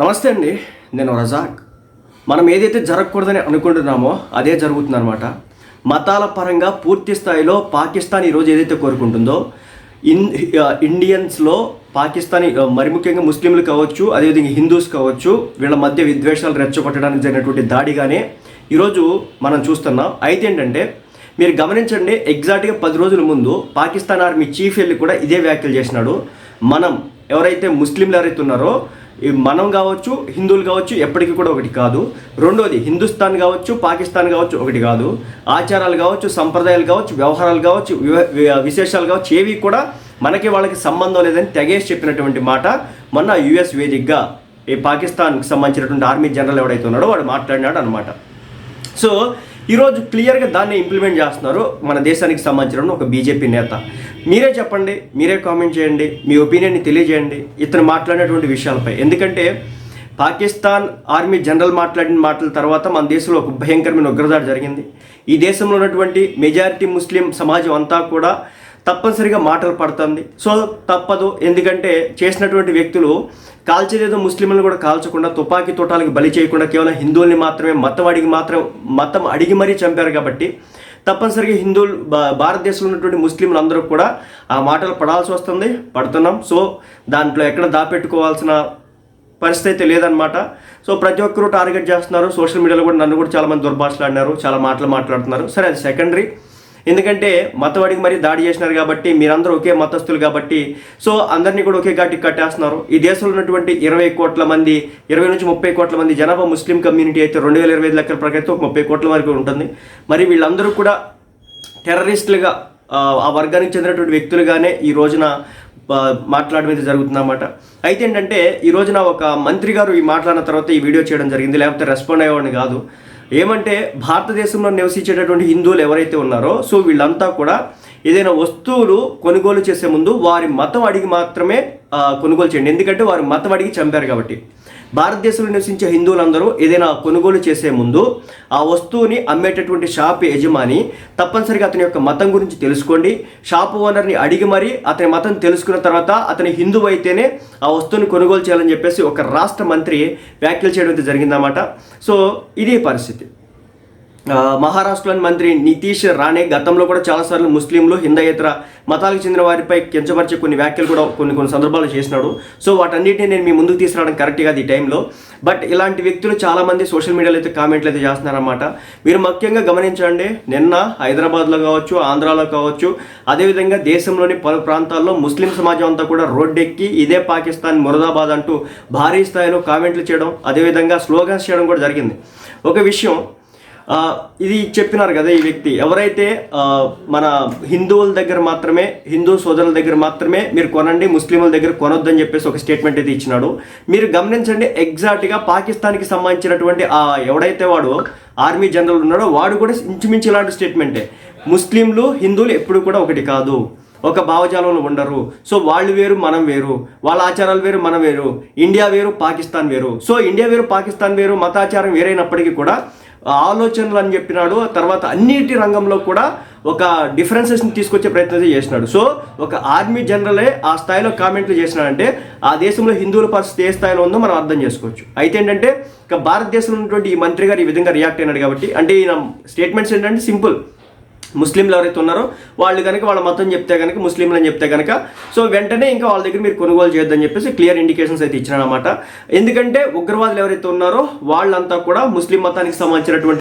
నమస్తే అండి నేను రజాక్. మనం ఏదైతే జరగకూడదని అనుకుంటున్నామో అదే జరుగుతుందన్నమాట. మతాల పరంగా పూర్తి స్థాయిలో పాకిస్తాన్ ఈరోజు ఏదైతే కోరుకుంటుందో ఇన్ ఇండియన్స్లో పాకిస్తానీ మరి ముఖ్యంగా ముస్లింలు కావచ్చు అదేవిధంగా హిందూస్ కావచ్చు వీళ్ళ మధ్య విద్వేషాలు రెచ్చగొట్టడానికి జరిగినటువంటి దాడిగానే ఈరోజు మనం చూస్తున్నాం. అయితే ఏంటంటే మీరు గమనించండి ఎగ్జాక్ట్గా పది రోజుల ముందు పాకిస్తాన్ ఆర్మీ చీఫ్ వెళ్ళి కూడా ఇదే వ్యాఖ్యలు చేసినాడు. మనం ఎవరైతే ముస్లింలు ఎవరైతే ఉన్నారో మనం కావచ్చు హిందువులు కావచ్చు ఎప్పటికీ కూడా ఒకటి కాదు. రెండోది హిందుస్థాన్ కావచ్చు పాకిస్తాన్ కావచ్చు ఒకటి కాదు. ఆచారాలు కావచ్చు సంప్రదాయాలు కావచ్చు వ్యవహారాలు కావచ్చు విశేషాలు కావచ్చు ఏవి కూడా మనకి వాళ్ళకి సంబంధం లేదని తెగేసి చెప్పినటువంటి మాట. మొన్న యుఎస్ వేదికగా ఈ పాకిస్తాన్కి సంబంధించినటువంటి ఆర్మీ జనరల్ ఎవడైతే ఉన్నాడో వాడు మాట్లాడినాడు అనమాట సో ఈరోజు క్లియర్గా దాన్ని ఇంప్లిమెంట్ చేస్తున్నారు మన దేశానికి సంబంధించిన ఒక బీజేపీ నేత. మీరే చెప్పండి మీరే కామెంట్ చేయండి మీ ఒపీనియన్ని తెలియజేయండి ఇతను మాట్లాడినటువంటి విషయాలపై. ఎందుకంటే పాకిస్తాన్ ఆర్మీ జనరల్ మాట్లాడిన మాటల తర్వాత మన దేశంలో ఒక భయంకరమైన ఉగ్రదాడి జరిగింది. ఈ దేశంలో ఉన్నటువంటి మెజారిటీ ముస్లిం సమాజం అంతా కూడా తప్పనిసరిగా మాటలు పడుతుంది. సో తప్పదు. ఎందుకంటే చేసినటువంటి వ్యక్తులు కాల్చేదేదో ముస్లింలను కూడా కాల్చకుండా తుపాకీ తోటాలకు బలి చేయకుండా కేవలం హిందువుల్ని మాత్రమే మతం అడిగి మాత్రం మతం అడిగి మరీ చంపారు కాబట్టి తప్పనిసరిగా హిందువులు భా- భారతదేశంలో ఉన్నటువంటి ముస్లింలు అందరూ కూడా ఆ మాటలు పడాల్సి వస్తుంది. పడుతున్నాం. సో దాంట్లో ఎక్కడ దాపెట్టుకోవాల్సిన పరిస్థితి అయితే లేదనమాట సో ప్రతి ఒక్కరూ టార్గెట్ చేస్తున్నారు. సోషల్ మీడియాలో కూడా నన్ను కూడా చాలామంది దుర్భాషలు దుర్భాషలాడినారు. చాలా మాటలు మాట్లాడుతున్నారు. సరే అది సెకండరీ. ఎందుకంటే మతవాడికి మరీ దాడి చేసినారు కాబట్టి మీరందరూ ఒకే మతస్థులు కాబట్టి సో అందరినీ కూడా ఒకే ఘాటికి కట్టేస్తున్నారు. ఈ దేశంలో ఉన్నటువంటి ఇరవై కోట్ల మంది ఇరవై నుంచి ముప్పై కోట్ల మంది జనాభా ముస్లిం కమ్యూనిటీ అయితే రెండు వేల ఇరవై ఐదు లెక్కల ప్రకారం ఒక ముప్పై కోట్ల వరకు ఉంటుంది. మరి వీళ్ళందరూ కూడా టెర్రరిస్టులుగా ఆ, వర్గానికి చెందినటువంటి వ్యక్తులుగానే ఈ రోజున ఆ, మాట్లాడడం జరుగుతుందన్నమాట. అయితే ఏంటంటే ఈ రోజున ఒక మంత్రి గారు ఈ మాట్లాడిన తర్వాత ఈ వీడియో చేయడం జరిగింది లేకపోతే రెస్పాండ్ అయ్యేవాడిని కాదు. ఏమంటే భారతదేశంలో నివసించేటటువంటి హిందువులు ఎవరైతే ఉన్నారో సో వీళ్ళంతా కూడా ఏదైనా వస్తువులు కొనుగోలు చేసే ముందు వారి మతం అడిగి మాత్రమే కొనుగోలు చేయండి. ఎందుకంటే వారి మతం అడిగి చంపారు కాబట్టి. భారతదేశంలో నివసించే హిందువులందరూ ఏదైనా కొనుగోలు చేసే ముందు ఆ వస్తువుని అమ్మేటటువంటి షాప్ యజమాని తప్పనిసరిగా అతని యొక్క మతం గురించి తెలుసుకోండి. షాప్ ఓనర్ని అడిగి మరీ అతని మతం తెలుసుకున్న తర్వాత అతని హిందువు అయితేనే ఆ వస్తువుని కొనుగోలు చేయాలని చెప్పేసి ఒక రాష్ట్ర మంత్రి వ్యాఖ్యలు చేయడం అయితే జరిగిందన్నమాట. సో ఇది పరిస్థితి. మహారాష్ట్రలోని మంత్రి నితీష్ రాణే గతంలో కూడా చాలాసార్లు ముస్లింలు హిందయేతర మతాలకు చెందిన వారిపై కించపరిచే కొన్ని వ్యాఖ్యలు కూడా కొన్ని కొన్ని సందర్భాలు చేసినాడు. సో వాటన్నిటిని నేను మీ ముందుకు తీసుకురావడం కరెక్ట్ కాదు ఈ టైంలో బట్ ఇలాంటి వ్యక్తులు చాలామంది సోషల్ మీడియాలో అయితే కామెంట్లు అయితే చేస్తున్నారన్నమాట. మీరు ముఖ్యంగా గమనించండి నిన్న హైదరాబాద్లో కావచ్చు ఆంధ్రాలో కావచ్చు అదేవిధంగా దేశంలోని పలు ప్రాంతాల్లో ముస్లిం సమాజం అంతా కూడా రోడ్డెక్కి ఇదే పాకిస్తాన్ మురదాబాద్ అంటూ భారీ స్థాయిలో కామెంట్లు చేయడం అదేవిధంగా స్లోగన్స్ చేయడం కూడా జరిగింది. ఒక విషయం ఇది చెప్పినారు కదా ఈ వ్యక్తి. ఎవరైతే మన హిందువుల దగ్గర మాత్రమే హిందూ సోదరుల దగ్గర మాత్రమే మీరు కొనండి ముస్లింల దగ్గర కొనొద్దని చెప్పేసి ఒక స్టేట్మెంట్ అయితే ఇచ్చినాడు. మీరు గమనించండి ఎగ్జాక్ట్గా పాకిస్తాన్కి సంబంధించినటువంటి ఆ ఎవడైతే వాడు ఆర్మీ జనరల్ ఉన్నాడో వాడు కూడా ఇంచుమించు ఇలాంటి స్టేట్మెంటే ముస్లింలు హిందువులు ఎప్పుడు కూడా ఒకటి కాదు. ఒక భావజాలంలో ఉండరు. సో వాళ్ళు వేరు మనం వేరు. వాళ్ళ ఆచారాలు వేరు మనం వేరు. ఇండియా వేరు పాకిస్తాన్ వేరు. సో ఇండియా వేరు పాకిస్తాన్ వేరు మతాచారం వేరైనప్పటికీ కూడా ఆలోచనలు అని చెప్పినాడు. తర్వాత అన్నిటి రంగంలో కూడా ఒక డిఫరెన్సెస్ని తీసుకొచ్చే ప్రయత్నం చేసినాడు. సో ఒక ఆర్మీ జనరలే ఆ స్థాయిలో కామెంట్లు చేసినాడంటే ఆ దేశంలో హిందువుల పరిస్థితి ఏ స్థాయిలో ఉందో మనం అర్థం చేసుకోవచ్చు. అయితే ఏంటంటే ఇక భారతదేశంలో ఉన్నటువంటి ఈ మంత్రి గారు ఈ విధంగా రియాక్ట్ అయినాడు కాబట్టి అంటే ఈయన స్టేట్మెంట్స్ ఏంటంటే సింపుల్. ముస్లింలు ఎవరైతే ఉన్నారో వాళ్ళు కనుక వాళ్ళ మతం చెప్తే కనుక ముస్లింలు అని చెప్తే కనుక సో వెంటనే ఇంకా వాళ్ళ దగ్గర మీరు కొనుగోలు చేయొద్దని చెప్పేసి క్లియర్ ఇండికేషన్స్ అయితే ఇచ్చినారనమాట ఎందుకంటే ఉగ్రవాదులు ఎవరైతే ఉన్నారో వాళ్ళంతా కూడా ముస్లిం మతానికి సంబంధించినటువంటి